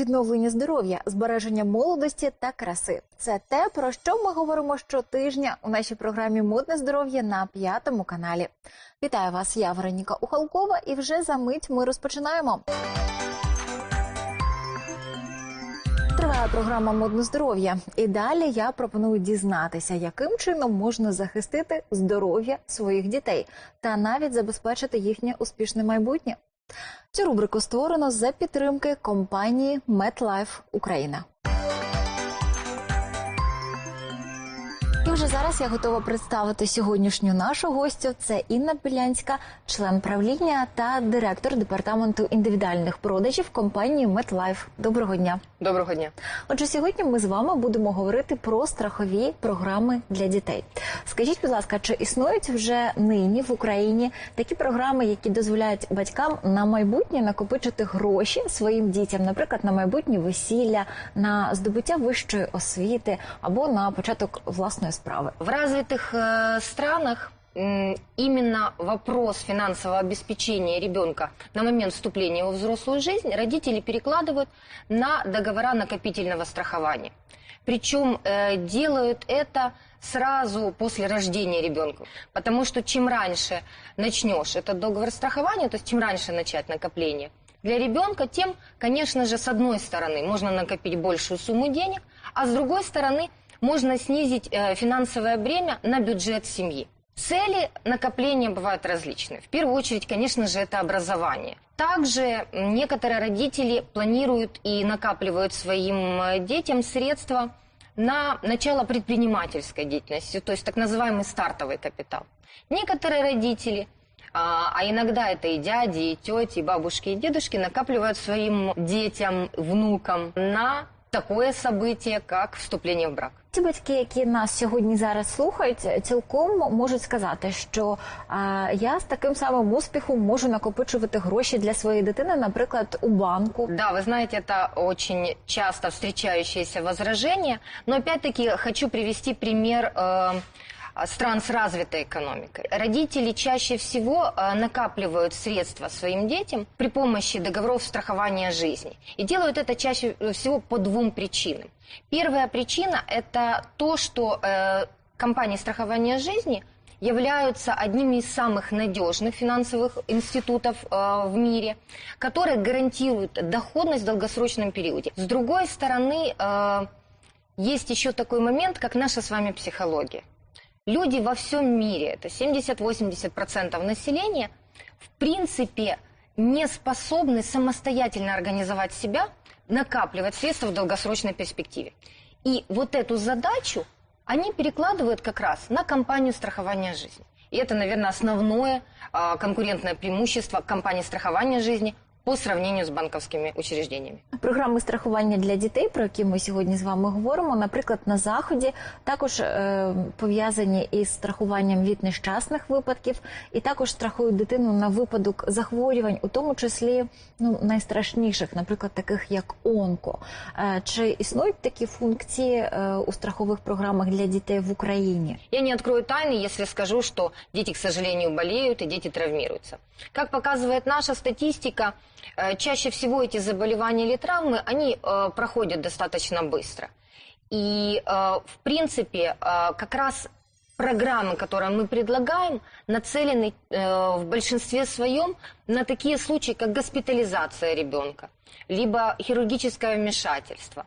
Відновлення здоров'я, збереження молодості та краси це те, про що ми говоримо щотижня у нашій програмі Модне здоров'я на п'ятому каналі. Вітаю вас, я Вероніка Ухалкова, і вже за мить ми розпочинаємо. Триває програма Модне здоров'я. І далі я пропоную дізнатися, яким чином можна захистити здоров'я своїх дітей та навіть забезпечити їхнє успішне майбутнє. Цю рубрику створено за підтримки компанії MetLife Україна. І вже зараз я готова представити сьогоднішню нашу гостю. Це Інна Білянська, член правління та директор департаменту індивідуальних продажів компанії MetLife. Доброго дня. Доброго дня. Отже, сьогодні ми з вами будемо говорити про страхові програми для дітей. Скажіть, будь ласка, чи існують вже нині в Україні такі програми, які дозволяють батькам на майбутнє накопичити гроші своїм дітям, наприклад, на майбутнє весілля, на здобуття вищої освіти або на початок власної справи? В развитых э, странах именно вопрос финансового обеспечения ребенка на момент вступления его в взрослую жизнь родители перекладывают на договора накопительного страхования. Причем э, делают это сразу после рождения ребенка. Потому что чем раньше начнешь этот договор страхования, то есть чем раньше начать накопление, для ребенка, тем, конечно же, с одной стороны можно накопить большую сумму денег, а с другой стороны можно снизить э, финансовое бремя на бюджет семьи. Цели накопления бывают различные. В первую очередь, конечно же, это образование. Также некоторые родители планируют и накапливают своим э, детям средства на начало предпринимательской деятельности, то есть так называемый стартовый капитал. Некоторые родители а, а иногда это и дяди, и тети, и бабушки, и дедушки накапливают своим детям, внукам на такое событие, как вступление в брак. Ті батьки, які нас сьогодні зараз слухають, цілком можуть сказати, що а, я з таким самим успіхом можу накопичувати гроші для своєї дитини, наприклад, у банку. Да, вы знаете, это очень часто встречающееся возражение, но опять-таки хочу привести пример э, стран с развитой экономикой. Родители чаще всего э, накапливают средства своим детям при помощи договоров страхования жизни. И делают это чаще всего по двум причинам. Первая причина – это то, что э, компании страхования жизни являются одними из самых надежных финансовых институтов э, в мире, которые гарантируют доходность в долгосрочном периоде. С другой стороны, э, есть еще такой момент, как наша с вами психология. Люди во всем мире, это 70-80% населения, в принципе не способны самостоятельно организовать себя, накапливать средства в долгосрочной перспективе. И вот эту задачу они перекладывают как раз на компанию страхования жизни. И это, наверное, основное а, конкурентное преимущество компании страхования жизни по сравнению з банковськими учрежденнями. Програми страхування для дітей, про які ми сьогодні з вами говоримо, наприклад, на заході також е, пов'язані із страхуванням від нещасних випадків, і також страхують дитину на випадок захворювань, у тому числі ну найстрашніших, наприклад, таких як онко. Е, чи існують такі функції е, у страхових програмах для дітей в Україні? Я не открою тайны, если скажу, что дети, к сожалению, болеют и дети травмируются. Как показывает наша статистика, э, чаще всего эти заболевания или травмы, они э, проходят достаточно быстро. И, э, в принципе, э, как раз программы, которые мы предлагаем, нацелены э, в большинстве своем на такие случаи, как госпитализация ребенка, либо хирургическое вмешательство,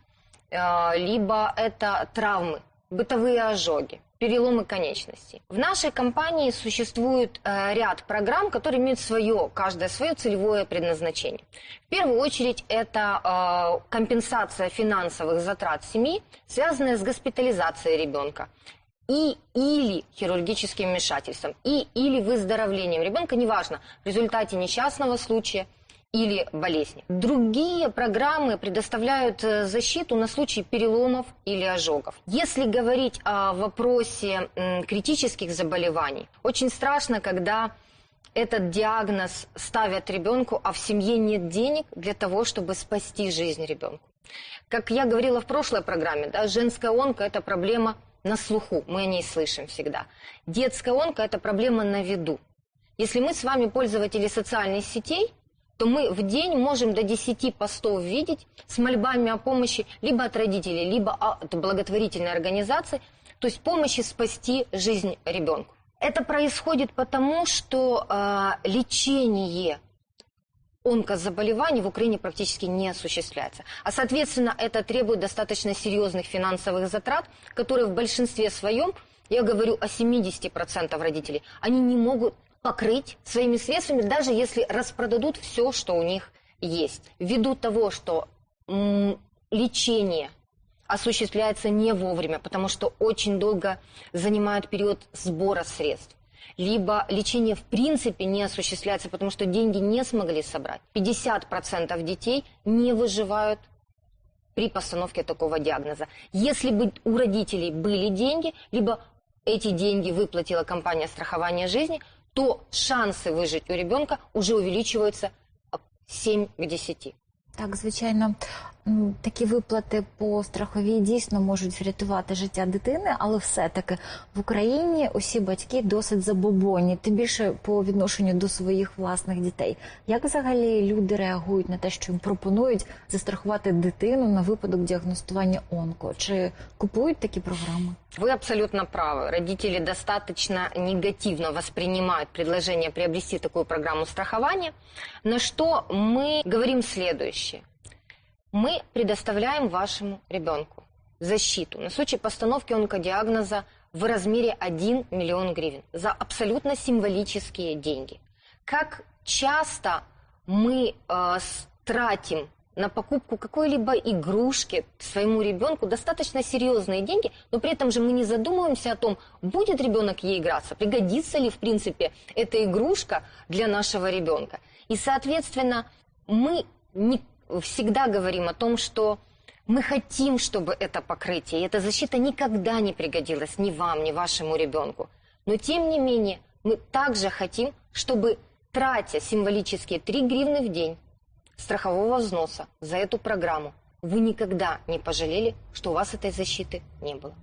э, либо это травмы, бытовые ожоги переломы конечностей. В нашей компании существует э, ряд программ, которые имеют свое, каждое свое целевое предназначение. В первую очередь это э, компенсация финансовых затрат семьи, связанная с госпитализацией ребенка и или хирургическим вмешательством, и или выздоровлением ребенка, неважно, в результате несчастного случая или болезни. Другие программы предоставляют э, защиту на случай переломов или ожогов. Если говорить о вопросе критических заболеваний, очень страшно, когда этот диагноз ставят ребенку, а в семье нет денег для того, чтобы спасти жизнь ребенку. Как я говорила в прошлой программе, да, женская онка – это проблема на слуху, мы о ней слышим всегда. Детская онка – это проблема на виду. Если мы с вами пользователи социальных сетей, то мы в день можем до 10 постов видеть с мольбами о помощи либо от родителей, либо от благотворительной организации, то есть помощи спасти жизнь ребенку. Это происходит потому, что э, лечение онкозаболеваний в Украине практически не осуществляется. А, соответственно, это требует достаточно серьезных финансовых затрат, которые в большинстве своем, я говорю о 70% родителей, они не могут покрыть своими средствами, даже если распродадут все, что у них есть. Ввиду того, что лечение осуществляется не вовремя, потому что очень долго занимает период сбора средств либо лечение в принципе не осуществляется, потому что деньги не смогли собрать. 50% детей не выживают при постановке такого диагноза. Если бы у родителей были деньги, либо эти деньги выплатила компания страхования жизни, то шансы выжить у ребенка уже увеличиваются 7 к 10. Так, звичайно, такі виплати по страховій дійсно можуть врятувати життя дитини, але все-таки в Україні усі батьки досить забобонні, тим більше по відношенню до своїх власних дітей. Як взагалі люди реагують на те, що їм пропонують застрахувати дитину на випадок діагностування онко? Чи купують такі програми? Вы абсолютно правы. Родители достаточно негативно воспринимают предложение приобрести такую программу страхования, на что мы говорим следующее. Мы предоставляем вашему ребенку защиту на случай постановки онкодиагноза в размере 1 миллион гривен за абсолютно символические деньги. Как часто мы э, тратим на покупку какой-либо игрушки своему ребенку достаточно серьезные деньги, но при этом же мы не задумываемся о том, будет ребенок ей играться, пригодится ли в принципе эта игрушка для нашего ребенка. И, соответственно, мы не всегда говорим о том, что мы хотим, чтобы это покрытие, и эта защита никогда не пригодилась ни вам, ни вашему ребенку. Но тем не менее, мы также хотим, чтобы, тратя символические 3 гривны в день страхового взноса за эту программу, вы никогда не пожалели, что у вас этой защиты не было.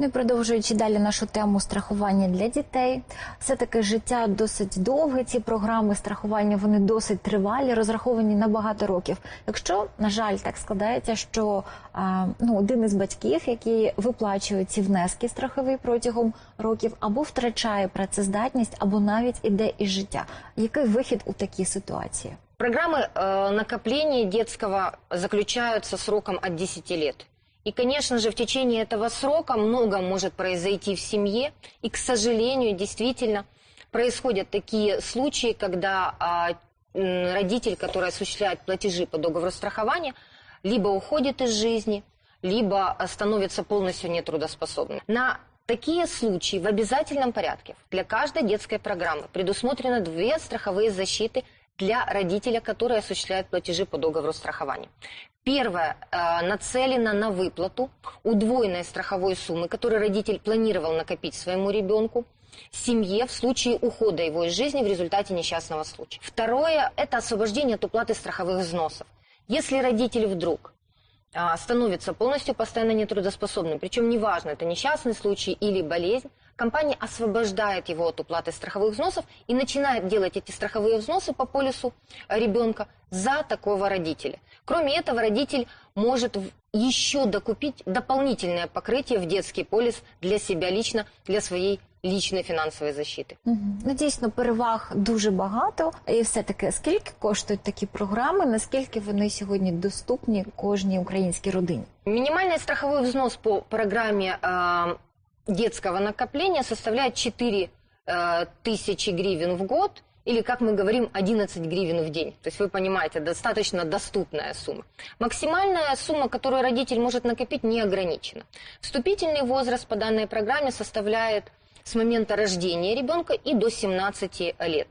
Ну і продовжуючи далі нашу тему страхування для дітей, все таки життя досить довге. Ці програми страхування вони досить тривалі, розраховані на багато років. Якщо на жаль так складається, що а, ну один із батьків, які виплачують ці внески страхові протягом років, або втрачає працездатність, або навіть іде із життя. Який вихід у такій ситуації? Программы э, накопления детского заключаются сроком от 10 лет. И, конечно же, в течение этого срока много может произойти в семье. И, к сожалению, действительно происходят такие случаи, когда а, родитель, который осуществляет платежи по договору страхования, либо уходит из жизни, либо становится полностью нетрудоспособным. На такие случаи в обязательном порядке для каждой детской программы предусмотрено две страховые защиты для родителя, который осуществляет платежи по договору страхования. Первое э, нацелено на выплату удвоенной страховой суммы, которую родитель планировал накопить своему ребенку, семье в случае ухода его из жизни в результате несчастного случая. Второе – это освобождение от уплаты страховых взносов. Если родитель вдруг а, становится полностью постоянно нетрудоспособным, причем неважно, это несчастный случай или болезнь, компания освобождает его от уплаты страховых взносов и начинает делать эти страховые взносы по полису ребенка за такого родителя. Кроме этого, родитель может еще докупить дополнительное покрытие в детский полис для себя лично, для своей лічної фінансової защити. Угу. Ну, дійсно, переваг дуже багато. І все-таки скільки коштують такі програми, наскільки вони сьогодні доступні кожній українській родині? Мінімальний страховий взнос по програмі э, детского накопления составляет 4 э, тысячи гривен в год или, как мы говорим, 11 гривен в день. То есть вы понимаете, достаточно доступная сумма. Максимальная сумма, которую родитель может накопить, не ограничена. Вступительный возраст по данной программе составляет с момента рождения ребенка и до 17 лет.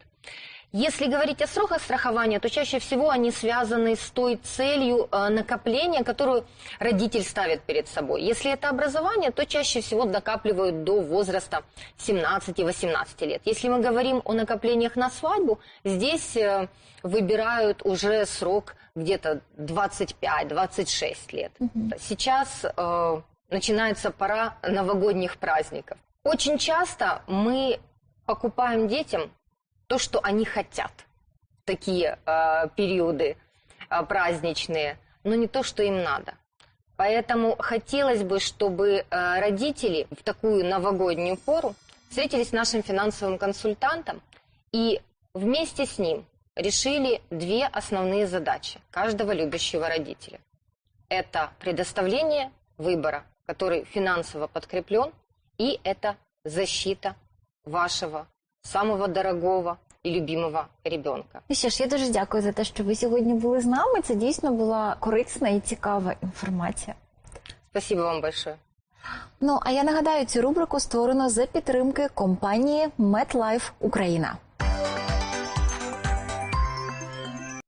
Если говорить о сроках страхования, то чаще всего они связаны с той целью э, накопления, которую родитель ставит перед собой. Если это образование, то чаще всего накапливают до возраста 17-18 лет. Если мы говорим о накоплениях на свадьбу, здесь э, выбирают уже срок где-то 25-26 лет. Угу. Сейчас э, начинается пора новогодних праздников. Очень часто мы покупаем детям то, что они хотят. такие э, периоды э, праздничные, но не то, что им надо. Поэтому хотелось бы, чтобы э, родители в такую новогоднюю пору встретились с нашим финансовым консультантом и вместе с ним решили две основные задачи каждого любящего родителя. Это предоставление выбора, который финансово подкреплен, и это защита вашего самого дорогого і любимого ребенка. І що ж, я дуже дякую за те, що ви сьогодні були з нами. Це дійсно була корисна і цікава інформація. Спасибо вам большое. Ну а я нагадаю, цю рубрику створено за підтримки компанії MetLife Україна.